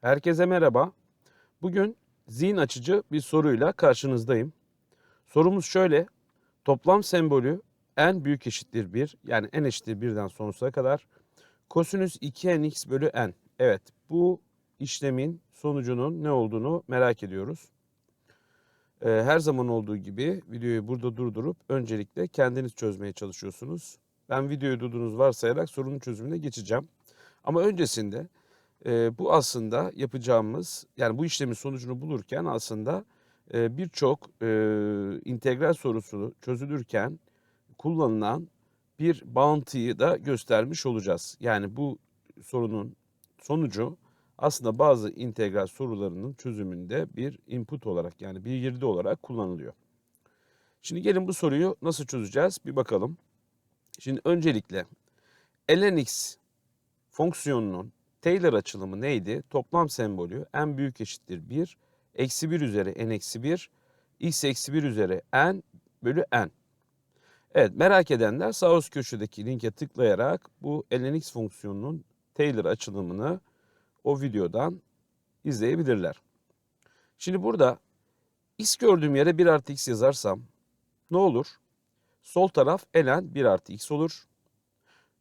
Herkese merhaba. Bugün zihin açıcı bir soruyla karşınızdayım. Sorumuz şöyle. Toplam sembolü n büyük eşittir 1 yani n eşittir 1'den sonsuza kadar kosinüs 2nx bölü n. Evet bu işlemin sonucunun ne olduğunu merak ediyoruz. Ee, her zaman olduğu gibi videoyu burada durdurup öncelikle kendiniz çözmeye çalışıyorsunuz. Ben videoyu durduğunuz varsayarak sorunun çözümüne geçeceğim. Ama öncesinde e, bu aslında yapacağımız yani bu işlemin sonucunu bulurken aslında e, birçok e, integral sorusu çözülürken kullanılan bir bağıntıyı da göstermiş olacağız. Yani bu sorunun sonucu aslında bazı integral sorularının çözümünde bir input olarak yani bir girdi olarak kullanılıyor. Şimdi gelin bu soruyu nasıl çözeceğiz bir bakalım. Şimdi öncelikle ln x fonksiyonunun Taylor açılımı neydi? Toplam sembolü n büyük eşittir 1, eksi 1 üzeri n eksi 1, x eksi 1 üzeri n bölü n. Evet merak edenler sağ üst köşedeki linke tıklayarak bu ln x fonksiyonunun Taylor açılımını o videodan izleyebilirler. Şimdi burada x gördüğüm yere 1 artı x yazarsam ne olur? Sol taraf ln 1 artı x olur.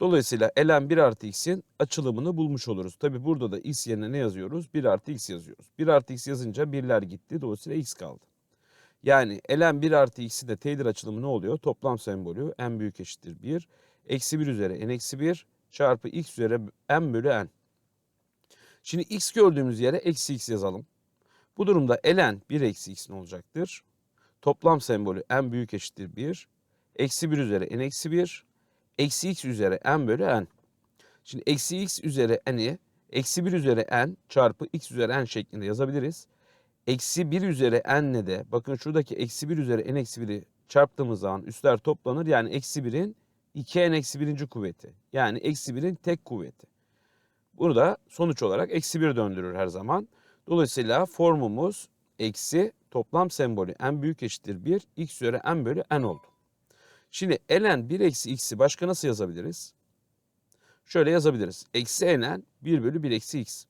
Dolayısıyla ln 1 artı x'in açılımını bulmuş oluruz. Tabi burada da x yerine ne yazıyoruz? 1 artı x yazıyoruz. 1 artı x yazınca birler gitti. Dolayısıyla x kaldı. Yani ln 1 artı x'in de Taylor açılımı ne oluyor? Toplam sembolü n büyük eşittir 1. Eksi 1 üzeri n eksi 1 çarpı x üzeri n bölü n. Şimdi x gördüğümüz yere eksi x yazalım. Bu durumda ln 1 eksi x ne olacaktır? Toplam sembolü n büyük eşittir 1. Eksi 1 üzeri n eksi 1 eksi x üzeri n bölü n. Şimdi eksi x üzeri n'i eksi 1 üzeri n çarpı x üzeri n şeklinde yazabiliriz. Eksi 1 üzeri n'le de bakın şuradaki eksi 1 üzeri n eksi 1'i çarptığımız zaman üstler toplanır. Yani eksi 1'in 2n eksi 1. kuvveti. Yani eksi 1'in tek kuvveti. Bunu da sonuç olarak eksi 1 döndürür her zaman. Dolayısıyla formumuz eksi toplam sembolü n büyük eşittir 1 x üzeri n bölü n oldu. Şimdi ln 1 eksi x'i başka nasıl yazabiliriz? Şöyle yazabiliriz. Eksi ln 1 bölü 1 eksi x.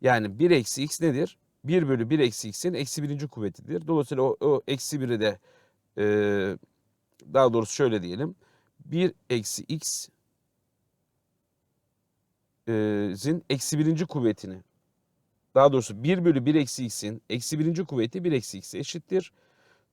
Yani 1 eksi x nedir? 1 bölü 1 eksi x'in eksi birinci kuvvetidir. Dolayısıyla o, o eksi 1'i de e, daha doğrusu şöyle diyelim. 1 eksi x zin eksi birinci kuvvetini daha doğrusu 1 bölü 1 eksi x'in eksi birinci kuvveti 1 eksi x'e eşittir.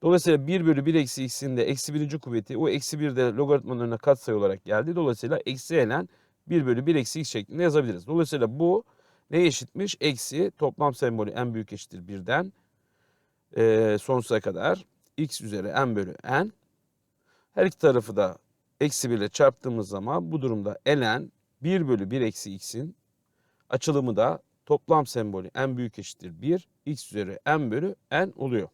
Dolayısıyla 1 bölü 1 eksi x'in de eksi birinci kuvveti o eksi 1 de logaritmanın önüne katsayı olarak geldi. Dolayısıyla eksi ln 1 bölü 1 eksi x şeklinde yazabiliriz. Dolayısıyla bu ne eşitmiş? Eksi toplam sembolü n büyük eşittir 1'den e, sonsuza kadar x üzeri n bölü n. Her iki tarafı da eksi 1 ile çarptığımız zaman bu durumda ln 1 bölü 1 eksi x'in açılımı da toplam sembolü n büyük eşittir 1 x üzeri n bölü n oluyor.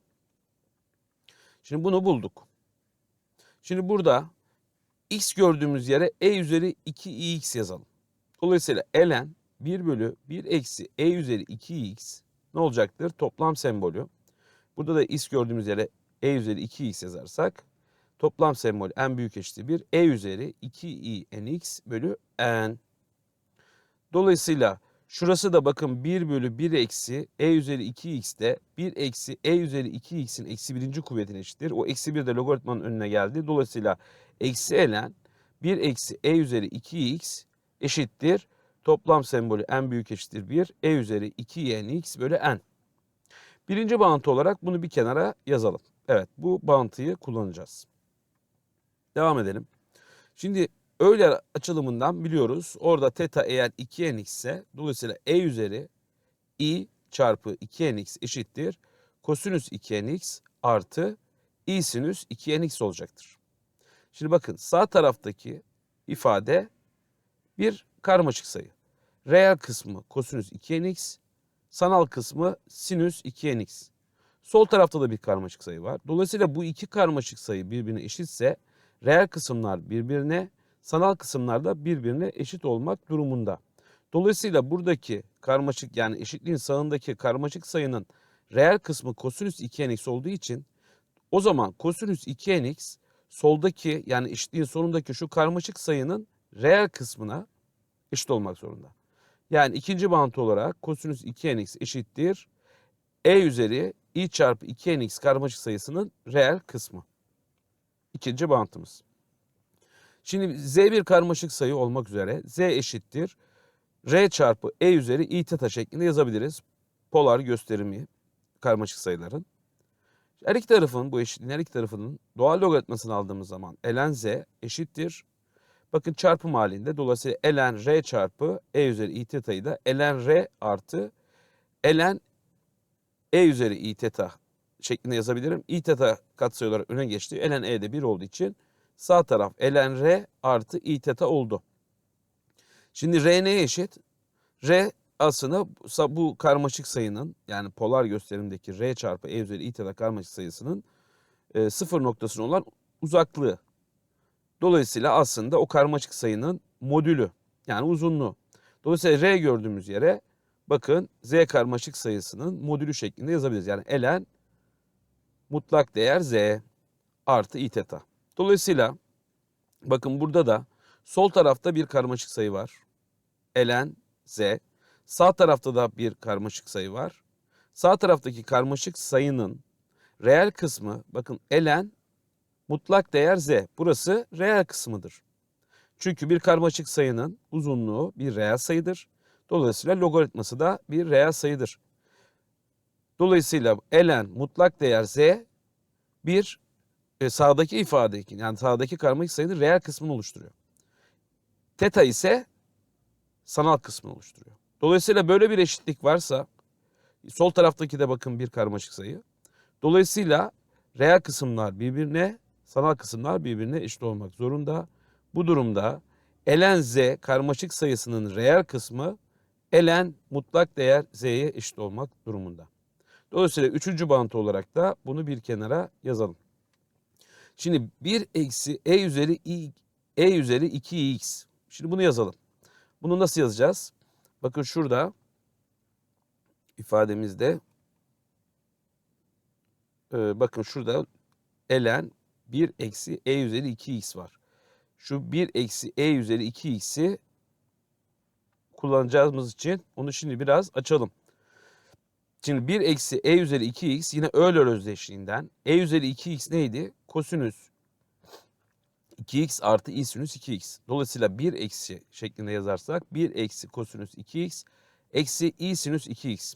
Şimdi bunu bulduk. Şimdi burada x gördüğümüz yere e üzeri 2x yazalım. Dolayısıyla ln 1 bölü 1 eksi e üzeri 2x ne olacaktır? Toplam sembolü. Burada da x gördüğümüz yere e üzeri 2x yazarsak toplam sembolü n büyük eşittir 1 e üzeri 2i nx bölü n. Dolayısıyla Şurası da bakın 1 bölü 1 eksi e üzeri 2x'te 1 eksi e üzeri 2x'in eksi birinci kuvvetine eşittir. O eksi 1 de logaritmanın önüne geldi. Dolayısıyla eksi ln 1 eksi e üzeri 2x eşittir. Toplam sembolü n büyük eşittir 1 e üzeri 2nx bölü n. Birinci bağıntı olarak bunu bir kenara yazalım. Evet bu bağıntıyı kullanacağız. Devam edelim. Şimdi Euler açılımından biliyoruz. Orada teta eğer 2nx ise dolayısıyla e üzeri i çarpı 2nx eşittir. Kosinüs 2nx artı i sinüs 2nx olacaktır. Şimdi bakın sağ taraftaki ifade bir karmaşık sayı. Reel kısmı kosinüs 2nx, sanal kısmı sinüs 2nx. Sol tarafta da bir karmaşık sayı var. Dolayısıyla bu iki karmaşık sayı birbirine eşitse reel kısımlar birbirine, sanal kısımlarda birbirine eşit olmak durumunda. Dolayısıyla buradaki karmaşık yani eşitliğin sağındaki karmaşık sayının reel kısmı kosinüs 2nx olduğu için o zaman kosinüs 2nx soldaki yani eşitliğin sonundaki şu karmaşık sayının reel kısmına eşit olmak zorunda. Yani ikinci bağıntı olarak kosinüs 2nx eşittir e üzeri i çarpı 2nx karmaşık sayısının reel kısmı. İkinci bağıntımız. Şimdi z bir karmaşık sayı olmak üzere z eşittir r çarpı e üzeri i teta şeklinde yazabiliriz. Polar gösterimi karmaşık sayıların. Her iki tarafın bu eşitliğin her iki tarafının doğal logaritmasını aldığımız zaman ln z eşittir. Bakın çarpım halinde dolayısıyla ln r çarpı e üzeri i teta'yı da ln r artı ln e üzeri i teta şeklinde yazabilirim. i teta katsayı olarak öne geçti. ln e de 1 olduğu için sağ taraf ln r artı i teta oldu. Şimdi r neye eşit? R aslında bu- karmaşık sayının yani polar gösterimdeki r çarpı e üzeri i teta karmaşık sayısının e, sıfır noktasına olan uzaklığı. Dolayısıyla aslında o karmaşık sayının modülü yani uzunluğu. Dolayısıyla r gördüğümüz yere bakın z karmaşık sayısının modülü şeklinde yazabiliriz. Yani ln mutlak değer z artı i teta. Dolayısıyla bakın burada da sol tarafta bir karmaşık sayı var. ln z. Sağ tarafta da bir karmaşık sayı var. Sağ taraftaki karmaşık sayının reel kısmı bakın ln mutlak değer z. Burası reel kısmıdır. Çünkü bir karmaşık sayının uzunluğu bir reel sayıdır. Dolayısıyla logaritması da bir reel sayıdır. Dolayısıyla ln mutlak değer z bir e, sağdaki ifadeki yani sağdaki karmaşık sayının reel kısmını oluşturuyor. Teta ise sanal kısmını oluşturuyor. Dolayısıyla böyle bir eşitlik varsa sol taraftaki de bakın bir karmaşık sayı. Dolayısıyla reel kısımlar birbirine, sanal kısımlar birbirine eşit olmak zorunda. Bu durumda ln z karmaşık sayısının reel kısmı ln mutlak değer z'ye eşit olmak durumunda. Dolayısıyla üçüncü bağıntı olarak da bunu bir kenara yazalım. Şimdi 1 eksi e üzeri i, e üzeri 2x. Şimdi bunu yazalım. Bunu nasıl yazacağız? Bakın şurada ifademizde e, bakın şurada ln 1 eksi e üzeri 2x var. Şu 1 eksi e üzeri 2x'i kullanacağımız için onu şimdi biraz açalım. Şimdi 1 eksi e üzeri 2x yine Euler özdeşliğinden. e üzeri 2x neydi? Kosinüs 2x artı i sinüs 2x. Dolayısıyla 1 eksi şeklinde yazarsak 1 eksi kosinüs 2x eksi i sinüs 2x.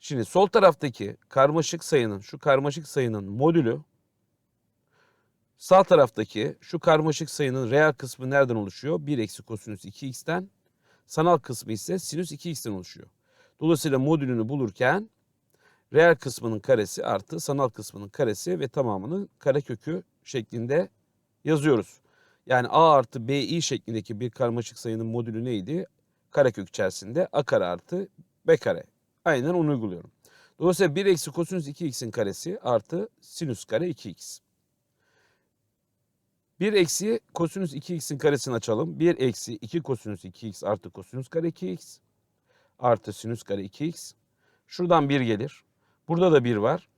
Şimdi sol taraftaki karmaşık sayının şu karmaşık sayının modülü sağ taraftaki şu karmaşık sayının reel kısmı nereden oluşuyor? 1 eksi kosinüs 2x'ten sanal kısmı ise sinüs 2x'ten oluşuyor. Dolayısıyla modülünü bulurken reel kısmının karesi artı sanal kısmının karesi ve tamamının karekökü şeklinde yazıyoruz. Yani a artı bi şeklindeki bir karmaşık sayının modülü neydi? Karekök içerisinde a kare artı b kare. Aynen onu uyguluyorum. Dolayısıyla 1 eksi kosinüs 2x'in karesi artı sinüs kare 2x. 1 eksi kosinüs 2x'in karesini açalım. 1 eksi 2 kosinüs 2x artı kosinüs kare 2x artı sinüs kare 2x. Şuradan 1 gelir. Burada da 1 var.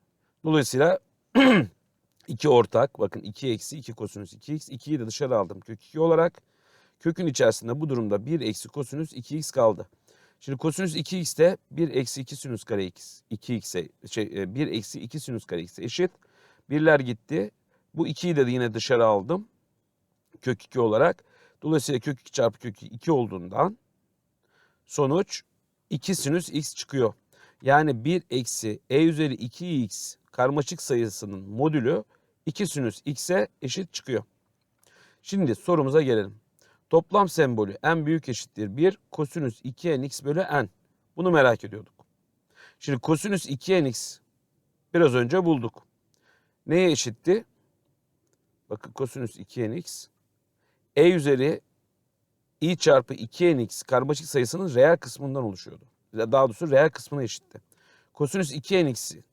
Dolayısıyla 2 ortak. Bakın 2 eksi 2 kosinüs 2x. 2'yi de dışarı aldım kök 2 olarak. Kökün içerisinde bu durumda 1 eksi kosinüs 2x kaldı. Şimdi kosinüs 2x de 1 eksi 2 sinüs kare x. 2x'e şey 1 eksi 2 sinüs kare x eşit. Birler gitti. Bu 2'yi de yine dışarı aldım. Kök 2 olarak. Dolayısıyla kök 2 çarpı kök 2 olduğundan sonuç 2 sinüs x çıkıyor. Yani 1 eksi e üzeri 2x karmaşık sayısının modülü 2 sinüs x'e eşit çıkıyor. Şimdi sorumuza gelelim. Toplam sembolü n büyük eşittir 1 kosinüs 2nx bölü n. Bunu merak ediyorduk. Şimdi kosinüs 2nx biraz önce bulduk. Neye eşitti? Bakın kosinüs 2nx e üzeri i çarpı 2nx karmaşık sayısının reel kısmından oluşuyordu. Daha doğrusu reel kısmına eşitti. Kosinüs 2nx'i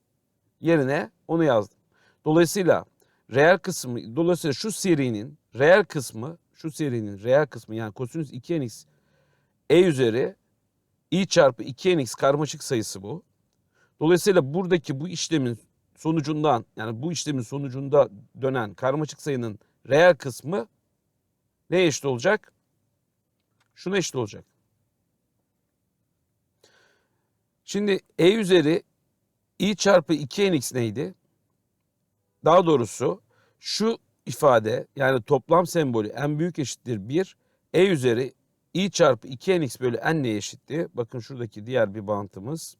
yerine onu yazdım. Dolayısıyla reel kısmı, dolayısıyla şu serinin reel kısmı, şu serinin reel kısmı yani kosinüs 2nx e üzeri i çarpı 2nx karmaşık sayısı bu. Dolayısıyla buradaki bu işlemin sonucundan yani bu işlemin sonucunda dönen karmaşık sayının reel kısmı ne eşit olacak? şuna eşit olacak. Şimdi e üzeri i çarpı 2nx neydi? Daha doğrusu şu ifade yani toplam sembolü en büyük eşittir 1. E üzeri i çarpı 2nx bölü n neye eşitti? Bakın şuradaki diğer bir bağıntımız.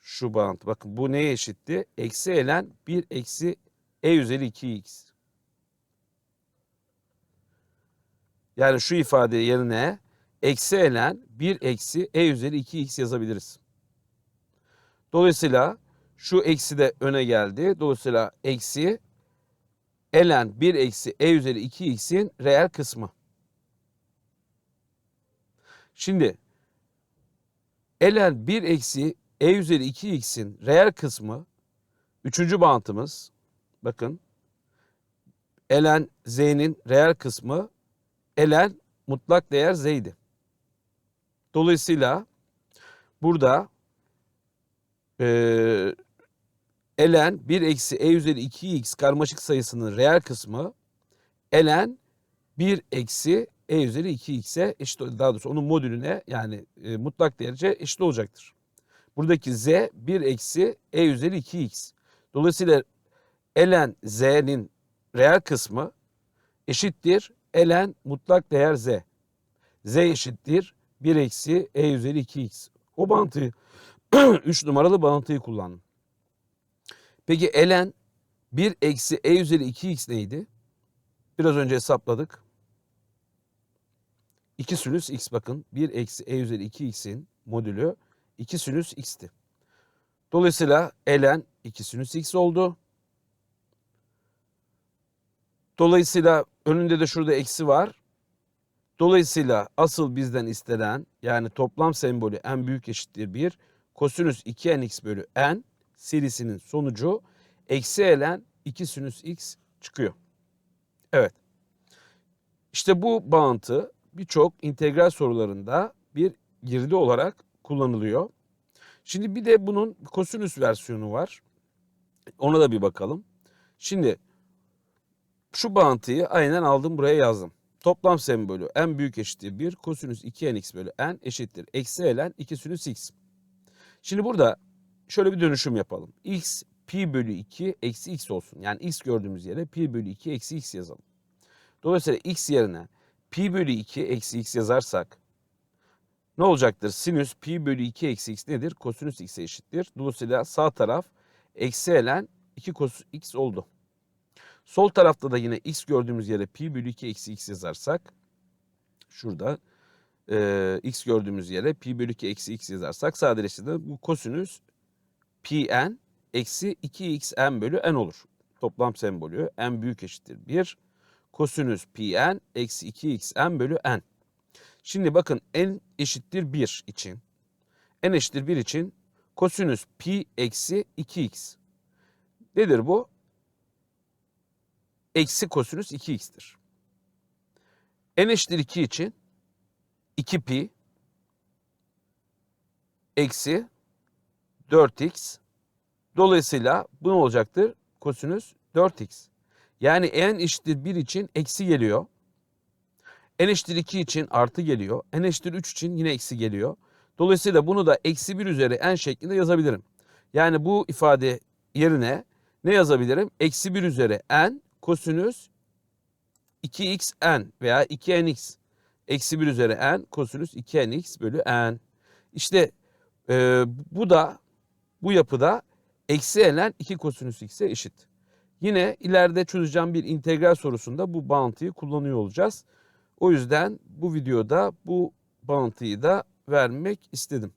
Şu bağıntı. Bakın bu neye eşitti? Eksi elen 1 eksi e üzeri 2x. Yani şu ifade yerine eksi elen 1 eksi e üzeri 2x yazabiliriz. Dolayısıyla şu eksi de öne geldi. Dolayısıyla eksi elen 1 eksi e üzeri 2x'in reel kısmı. Şimdi elen 1 eksi e üzeri 2x'in reel kısmı üçüncü bağıntımız. Bakın elen z'nin reel kısmı elen mutlak değer z'ydi. Dolayısıyla burada e, elen 1 eksi e üzeri 2x karmaşık sayısının reel kısmı elen 1 eksi e üzeri 2x'e eşit daha doğrusu onun modülüne yani e, mutlak derece eşit olacaktır. Buradaki z 1 eksi e üzeri 2x. Dolayısıyla elen z'nin reel kısmı eşittir elen mutlak değer z. z eşittir 1 eksi e üzeri 2x. O bağıntıyı 3 numaralı bağıntıyı kullandım. Peki elen 1 eksi e üzeri 2x neydi? Biraz önce hesapladık. 2 sinüs x bakın. 1 eksi e üzeri 2x'in modülü 2 sinüs x'ti. Dolayısıyla elen 2 sinüs x oldu. Dolayısıyla önünde de şurada eksi var. Dolayısıyla asıl bizden istenen yani toplam sembolü n büyük eşittir 1 kosinüs 2nx bölü n serisinin sonucu eksi elen 2 sinüs x çıkıyor. Evet. İşte bu bağıntı birçok integral sorularında bir girdi olarak kullanılıyor. Şimdi bir de bunun kosinüs versiyonu var. Ona da bir bakalım. Şimdi şu bağıntıyı aynen aldım buraya yazdım. Toplam sembolü n büyük eşittir 1 kosinüs 2nx bölü n eşittir. Eksi elen 2 sinüs x. Şimdi burada şöyle bir dönüşüm yapalım. x pi bölü 2 eksi x olsun. Yani x gördüğümüz yere pi bölü 2 eksi x yazalım. Dolayısıyla x yerine pi bölü 2 eksi x yazarsak ne olacaktır? Sinüs pi bölü 2 eksi x nedir? Kosinüs x'e eşittir. Dolayısıyla sağ taraf eksi elen 2 kos x oldu. Sol tarafta da yine x gördüğümüz yere pi bölü 2 eksi x yazarsak şurada e, x gördüğümüz yere pi bölü 2 eksi x yazarsak sadeleştirdiğinde bu kosinüs pi n eksi 2x n bölü n olur. Toplam sembolü n büyük eşittir 1. Kosinüs pi n eksi 2x n bölü n. Şimdi bakın n eşittir 1 için. n eşittir 1 için kosinüs pi eksi 2x. Nedir bu? Eksi kosinüs 2x'tir. n eşittir 2 için 2 pi eksi 4x. Dolayısıyla bu ne olacaktır? Kosinüs 4x. Yani n eşittir 1 için eksi geliyor. n eşittir 2 için artı geliyor. n eşittir 3 için yine eksi geliyor. Dolayısıyla bunu da eksi 1 üzeri n şeklinde yazabilirim. Yani bu ifade yerine ne yazabilirim? Eksi 1 üzeri n kosinüs 2x n veya 2nx. Eksi 1 üzeri n kosinüs 2nx bölü n. İşte e, bu da bu yapıda eksi ln 2 kosinüs x'e eşit. Yine ileride çözeceğim bir integral sorusunda bu bağıntıyı kullanıyor olacağız. O yüzden bu videoda bu bağıntıyı da vermek istedim.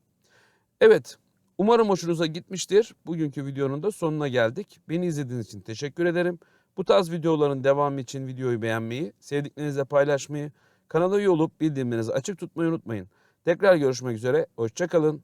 Evet, umarım hoşunuza gitmiştir. Bugünkü videonun da sonuna geldik. Beni izlediğiniz için teşekkür ederim. Bu tarz videoların devamı için videoyu beğenmeyi, sevdiklerinizle paylaşmayı, kanala üye olup bildirimlerinizi açık tutmayı unutmayın. Tekrar görüşmek üzere, hoşçakalın.